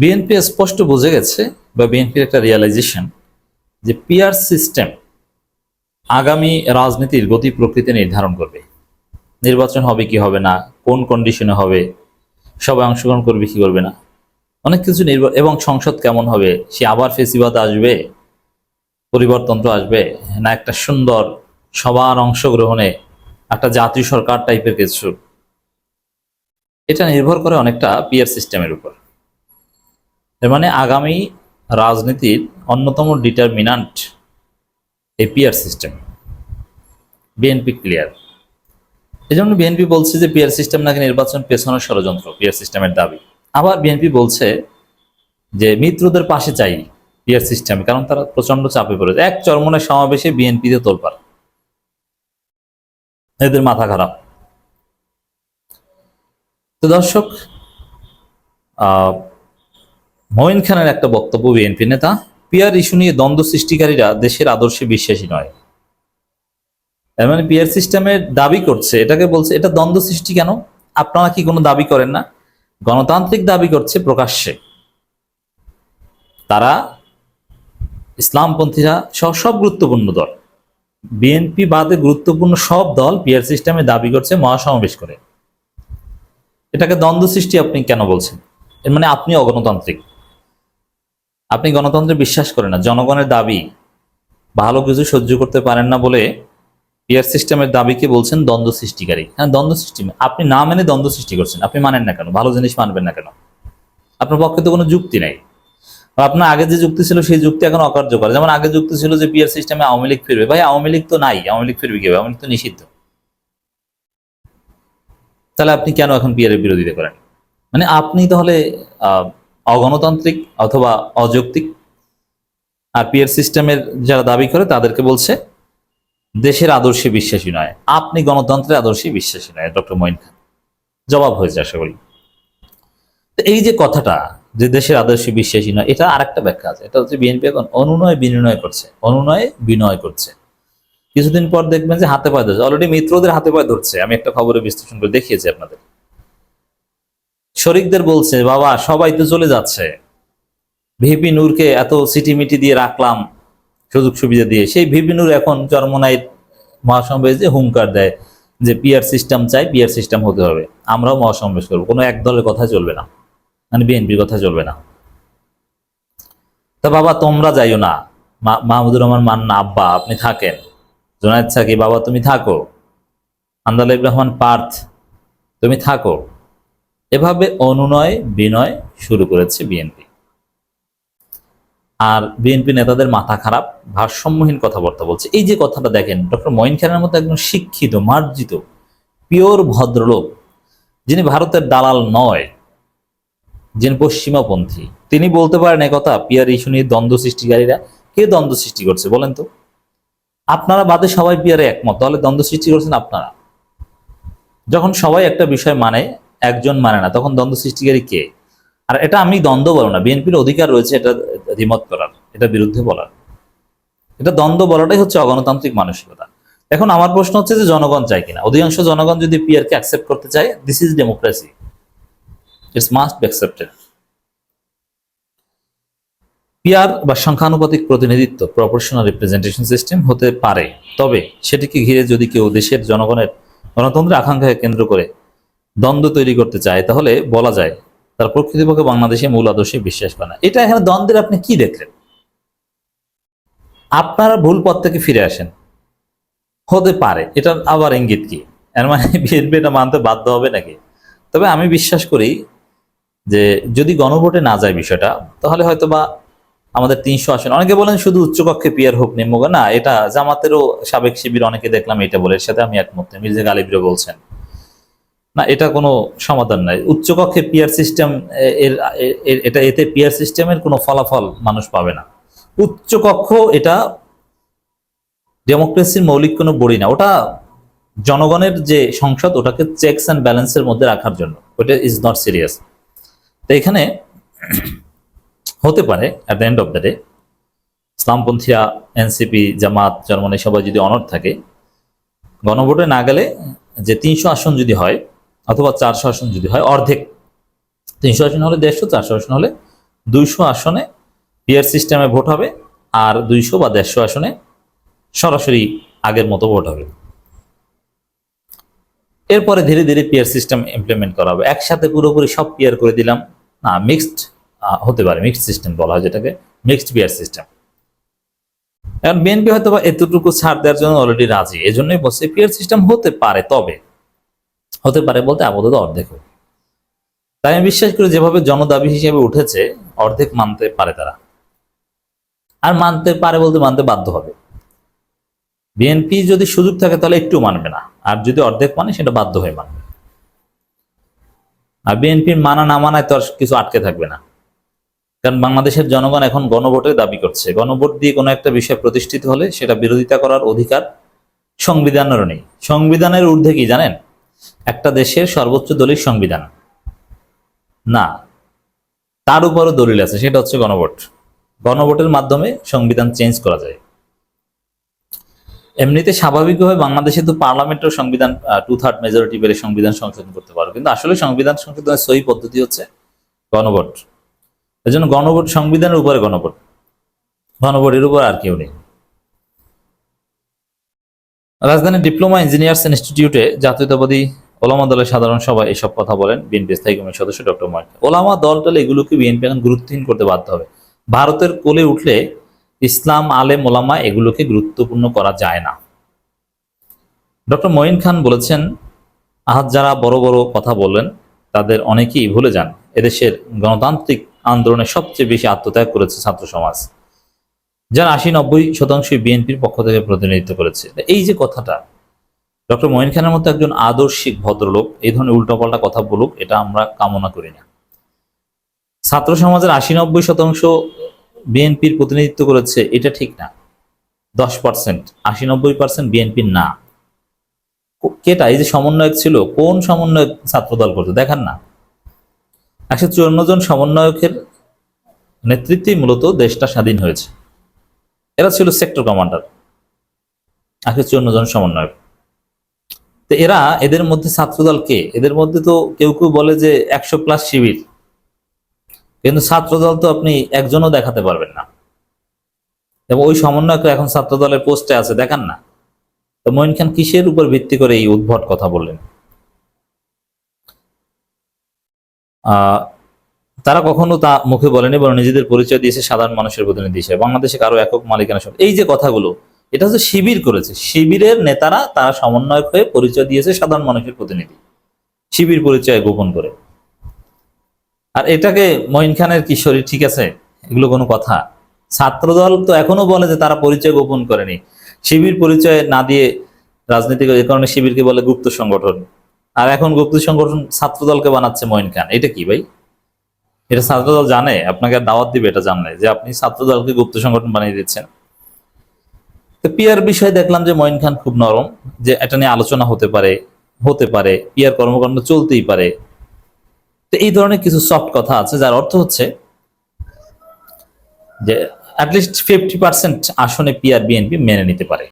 BNP স্পষ্ট বুঝে গেছে বা বিএনপির একটা রিয়ালাইজেশন যে পিয়ার সিস্টেম আগামী রাজনীতির গতি প্রকৃতি নির্ধারণ করবে। নির্বাচন হবে কি হবে না, কোন কন্ডিশনে হবে, সবাই অংশগ্রহণ করবে কি করবে না। অনেক কিছু নির্ভর এবং সংসদ কেমন হবে, সে আবার ফেসিবাদ আসবে পরিবর্তনটা আসবে, না একটা সুন্দর সবার অংশগ্রহণে একটা জাতীয় সরকার টাইপের কিছু। এটা নির্ভর করে অনেকটা পিয়ার সিস্টেমের উপর। এর মানে আগামী রাজনীতির অন্যতম ডিটারমিনান্ট এই পিয়ার সিস্টেম বিএনপি ক্লিয়ার এই জন্য বিএনপি বলছে যে পিয়ার সিস্টেম নাকি নির্বাচন পেছনের ষড়যন্ত্র পিয়ার সিস্টেমের দাবি। আবার বিএনপি বলছে যে মিত্রদের পাশে চাই পিয়ার সিস্টেম কারণ তারা প্রচণ্ড চাপে পড়েছে। এক চরমনের সমাবেশে বিএনপিতে তোলপাড়। এদের মাথা খারাপ। তো দর্শক মঈন খানের একটা বক্তব্য বিএনপি নেতা, পিয়ার ইস্যু নিয়ে দ্বন্দ্ব সৃষ্টিকারীরা দেশের আদর্শে বিশ্বাসী নয়। এর মানে পিয়ার সিস্টেমের দাবি করছে, এটাকে বলছে, এটা দ্বন্দ্ব সৃষ্টি কেন? আপনারা কি কোনো দাবি করেন না? গণতান্ত্রিক দাবি করছে প্রকাশ্যে। তারা ইসলামপন্থীরা সহ সব গুরুত্বপূর্ণ দল, বিএনপি বাদে গুরুত্বপূর্ণ সব দল পিয়ার সিস্টেমে দাবি করছে মহাসমাবেশ করে। এটাকে দ্বন্দ্ব সৃষ্টি আপনি কেন বলছেন? এর মানে আপনি অগণতান্ত্রিক। আপনি গণতন্ত্রে বিশ্বাস করেন না, জনগণের দাবি, ভালো কিছু সহ্য করতে পারেন না বলে পিয়ার সিস্টেমের দাবিকে বলছেন দ্বন্দ্ব সৃষ্টিকারী। হ্যাঁ দ্বন্দ্ব সৃষ্টি আপনি না মেনে দ্বন্দ্ব সৃষ্টি করছেন, আপনি মানেন না কেন? ভালো জিনিস মানবেন না কেন? আপনার পক্ষে তো কোনো যুক্তি নেই। আপনার আগে যে যুক্তি ছিল, সেই যুক্তি এখন অকার্যকর। যেমন আগে যুক্তি ছিল যে পিয়ার সিস্টেমে আওয়ামী লীগ ফিরবে। ভাই, আওয়ামী লীগ তো নাই। আওয়ামী লীগ ফিরবে কীভাবে? আওয়ামী লীগ তো নিষিদ্ধ। তাহলে আপনি কেন এখন পিয়ারের বিরোধিতা করেন? মানে আপনি তাহলে অগণতান্ত্রিক অথবা অযৌক্তিক আর সিস্টেমের যারা দাবি করে তাদেরকে বলছে, দেশের আদর্শে বিশ্বাসী নয়। আপনি গণতন্ত্রের আদর্শে বিশ্বাসী নয়, ডক্টর মঈন খান। জবাব হয়েছে আশা করি। এই যে কথাটা, যে দেশের আদর্শে বিশ্বাসী নয়, এটা আরেকটা ব্যাখ্যা আছে। এটা হচ্ছে বিএনপি এখন অনুনয় বিনিময় করছে। অনুনয় বিনয় করছে। কিছুদিন পর দেখবেন যে হাতে পায়ে ধরছে। অলরেডি মিত্রদের হাতে পায়ে ধরছে। আমি একটা খবরে বিশ্লেষণ করে দেখিয়েছি আপনাদের। শরিকদের বলছে, বাবা, সবাই তো চলে যাচ্ছে। ভিপি নূরকে এত সিটিমিটি দিয়ে রাখলাম, সুযোগ সুবিধা দিয়ে। সেই ভিপি নূর এখন চরমনাই যে হুঙ্কার দেয় যে পিয়ার সিস্টেম চাই পিয়ার সিস্টেম হতে হবে। আমরাও মহাসমাবেশ করব। কোনো এক দলের কথা চলবে না। মানে বিএনপির কথা চলবে না। তা বাবা, তোমরা যাইও না। মাহমুদুর রহমান মান্না, আব্বা, আপনি থাকেন। জোনায়দ সাকি বাবা, তুমি থাকো। আন্দালিব রহমান, পার্থ, তুমি থাকো। এভাবে অনুনয়, বিনয় শুরু করেছে বিএনপি। আর বিএনপি নেতাদের মাথা খারাপ, ভারসাম্যহীন কথাবার্তা বলছে। এই যে কথাটা দেখেন, ডক্টর মঈন খানের মতো একজন শিক্ষিত, মার্জিত, পিওর ভদ্রলোক, যিনি ভারতের দালাল নয়, যিনি পশ্চিমাপন্থী, তিনি বলতে পারেন কথা, পিয়ার ইস্যু নিয়ে দ্বন্দ্ব সৃষ্টিকারীরা, কে দ্বন্দ্ব সৃষ্টি করছে বলেন তো? আপনারা বাদে সবাই পিয়ারে একমত, তাহলে দ্বন্দ্ব সৃষ্টি করছেন আপনারা। যখন সবাই একটা বিষয় মানে একজন মানে না, তখন দ্বন্দ্ব সৃষ্টিকারী কে? আর এটা আমি দ্বন্দ্ব বলো না, বিএনপির অধিকার রয়েছে এটা দ্বিমত করার, এটা বিরুদ্ধে বলার। এটা দ্বন্দ্ব বলাটাই হচ্ছে অগণতান্ত্রিক মানসিকতা। এখন আমার প্রশ্ন হচ্ছে যে জনগণ চায় কিনা? অধিকাংশ জনগণ যদি পিয়ারকে অ্যাকসেপ্ট করতে চায় this is democracy it's must be accepted PR বা সংখ্যানুপাতিক প্রতিনিধিত্ব প্রপোর্শনাল রিপ্রেজেন্টেশন সিস্টেম হতে পারে। তবে সেটিকে ঘিরে যদি কেউ দেশের জনগণের গণতন্ত্রের আকাঙ্ক্ষাকে কেন্দ্র করে দ্বন্দ্ব তৈরি করতে চায়, তাহলে বলা যায় তার প্রকৃতপক্ষে বাংলাদেশে মূল আদর্শে বিশ্বাস করে না। এটা এখানে দ্বন্দ্বের আপনি কি দেখলেন? আপনারা ভুল পথ থেকে ফিরে আসেন। হতে পারে, এটা আবার ইঙ্গিত কি? এর মানে বিএনপি এটা মানতে বাধ্য হবে নাকি? তবে আমি বিশ্বাস করি যে যদি গণভোটে না যায় বিষয়টা, তাহলে হয়তো বা আমাদের তিনশো আসন, অনেকে বলেন শুধু উচ্চকক্ষে পিয়ার হোক নিম্নগ না, এটা জামাতেরও সাবেক শিবির অনেকে দেখলাম এটা বলে সাথে আমি একমত। মির্জা গালিবরে বলছেন। না, এটা কোনো সমাধান নাই। উচ্চকক্ষে পিয়ার সিস্টেম এর এটা এতে পিয়ার সিস্টেমের কোনো ফলাফল মানুষ পাবে না। উচ্চকক্ষ এটা ডেমোক্রেসির মৌলিক কোনো বড়ি না। ওটা জনগণের যে সংসদ, ওটাকে চেকস অ্যান্ড ব্যালেন্সের মধ্যে রাখার জন্য। ওটা ইজ নট সিরিয়াস তো এখানে হতে পারে at the end of the day ইসলামপন্থীরা NCP Jamaat Germany সবাই যদি অনর থাকে, গণভোটে না গেলে যে তিনশো আসন যদি হয় অথবা চারশো আসন যদি হয় অর্ধেক। তিনশো আসন হলে দেড়শো, চারশো আসন হলে দুইশো আসনে পিয়ার সিস্টেমে ভোট হবে আর দুইশো বা দেড়শো আসনে সরাসরি আগের মতো ভোট হবে। এরপরে ধীরে ধীরে পিয়ার সিস্টেম ইমপ্লিমেন্ট করা হবে। একসাথে পুরোপুরি সব পিয়ার করে দিলাম। না মিক্সড হতে পারে মিক্সড সিস্টেম বলা হয় যেটাকে মিক্সড পিয়ার সিস্টেম। এখন বিএনপি হয়তো বা এতটুকু ছাড় দেওয়ার জন্য অলরেডি রাজি এই জন্যই বলছে পিয়ার সিস্টেম হতে পারে, তবে হতে পারে বলতে আপাতত অর্ধেক তাই আমি বিশ্বাস করি যেভাবে জনদাবি হিসেবে উঠেছে, অর্ধেক মানতে পারে তারা। আর মানতে পারে বলতে মানতে বাধ্য হবে। বিএনপি যদি সুযোগ থাকে তাহলে একটু মানবে না। আর যদি অর্ধেক মানে সেটা বাধ্য হয়ে মানবে। আর বিএনপির মানা না মানায় তো আর কিছু আটকে থাকবে না। কারণ বাংলাদেশের জনগণ এখন গণভোটের দাবি করছে। গণভোট দিয়ে কোনো একটা বিষয় প্রতিষ্ঠিত হলে সেটা বিরোধিতা করার অধিকার সংবিধানেরও নেই। সংবিধানের ঊর্ধ্বে কি জানেন? একটা দেশের সর্বোচ্চ দলিল সংবিধান। না, তার উপরও দলিল আছে, সেটা হচ্ছে গণভোট। গণভোটের মাধ্যমে সংবিধান চেঞ্জ করা যায়। এমনিতে স্বাভাবিকভাবে বাংলাদেশে তো পার্লামেন্টের সংবিধান টু থার্ড মেজরিটি পেলে সংবিধান সংশোধন করতে পারবে কিন্তু আসলে সংবিধান সংশোধনের সহি পদ্ধতি হচ্ছে গণভোট। এই জন্য গণভোট সংবিধানের উপরে গণভোট। গণভোটের উপর আর কেউ নেই। রাজধানী ডিপ্লোমা ইঞ্জিনিয়ার্স ইনস্টিটিউটে জাতীয়তাবাদী ওলামা দলের সাধারণ সভায় এসব কথা বলেন বিএনপি স্থায়ী কমিটির সদস্য ডক্টর মহেন ওলামা দল টলে এগুলোকে বিএনপি এখন গুরুত্বহীন করতে বাধ্য হবে। ভারতের কোলে উঠলে ইসলাম আলেম ওলামা এগুলোকে গুরুত্বপূর্ণ করা যায় না। ডক্টর মঈন খান বলেছেন আহাত যারা বড় বড় কথা বললেন, তাদের অনেকেই ভুলে যান, এদেশের গণতান্ত্রিক আন্দোলনে সবচেয়ে বেশি আত্মত্যাগ করেছে ছাত্র সমাজ। যার আশি নব্বই শতাংশই বিএনপির পক্ষ থেকে প্রতিনিধিত্ব করেছে। এই যে কথাটা ডক্টর মঈন খানের মতো একজন আদর্শিক ভদ্রলোক এই ধরনের উল্টাপাল্টা কথা বলুক, এটা আমরা কামনা করি না। ছাত্র সমাজের আশি নব্বই শতাংশ বিএনপির প্রতিনিধিত্ব করেছে, এটা ঠিক না। দশ পার্সেন্ট, আশি নব্বই পার্সেন্ট বিএনপির না। কেটা এই যে সমন্বয়ক ছিল, কোন সমন্বয়ক ছাত্রদল করতো, দেখান না। একশো চুয়ান্ন জন সমন্বয়কের নেতৃত্বেই মূলত দেশটা স্বাধীন হয়েছে। এরা ছিল সেক্টর কমান্ডার, একশো চুয়ান্ন জন সমন্বয়ক। তো এরা এদের মধ্যে ছাত্রদল কে? এদের মধ্যে তো কেউ কেউ বলে যে একশো প্লাস শিবির। কিন্তু ছাত্রদল তো আপনি একজনও দেখাতে পারবেন না। এবং ওই সমন্বয়ক এখন ছাত্রদলের পোস্টে আছে, দেখান না। তো মঈন খান কিসের উপর ভিত্তি করে এই উদ্ভট কথা বললেন? তারা কখনো তা মুখে বলেনি, বরং নিজেদের পরিচয় দিয়েছে সাধারণ মানুষের প্রতিনিধি হিসেবে। বাংলাদেশে কারও একক মালিকানা। এই যে কথাগুলো এটা হচ্ছে শিবির করেছে। শিবিরের নেতারা তারা সমন্বয়ক হয়ে পরিচয় দিয়েছে সাধারণ মানুষের প্রতিনিধি। শিবির পরিচয় গোপন করে। আর এটাকে মঈন খানের কিশোরী, ঠিক আছে? এগুলো কোনো কথা। ছাত্রদল তো এখনও বলে যে তারা পরিচয় গোপন করেনি। শিবির পরিচয় না দিয়ে রাজনীতি করে এই কারণে শিবিরকে বলে গুপ্ত সংগঠন। আর এখন গুপ্ত সংগঠন ছাত্রদলকে বানাচ্ছে মঈন খান। এটা কি ভাই? এটা ছাত্রদল জানে? আপনাকে দাওয়াত দিবে এটা জানলে যে আপনি ছাত্রদলকে গুপ্ত সংগঠন বানিয়ে দিচ্ছেন। তো পিয়ার বিষয়ে দেখলাম যে মঈন খান খুব নরম, যে এটা নিয়ে আলোচনা হতে পারে হতে পারে পিয়ার কর্মকাণ্ড চলতেই পারে। তো এই ধরনের কিছু সফট কথা আছে, যার অর্থ হচ্ছে যে অ্যাটলিস্ট ফিফটি পার্সেন্ট আসনে পিআর বিএনপি মেনে নিতে পারে।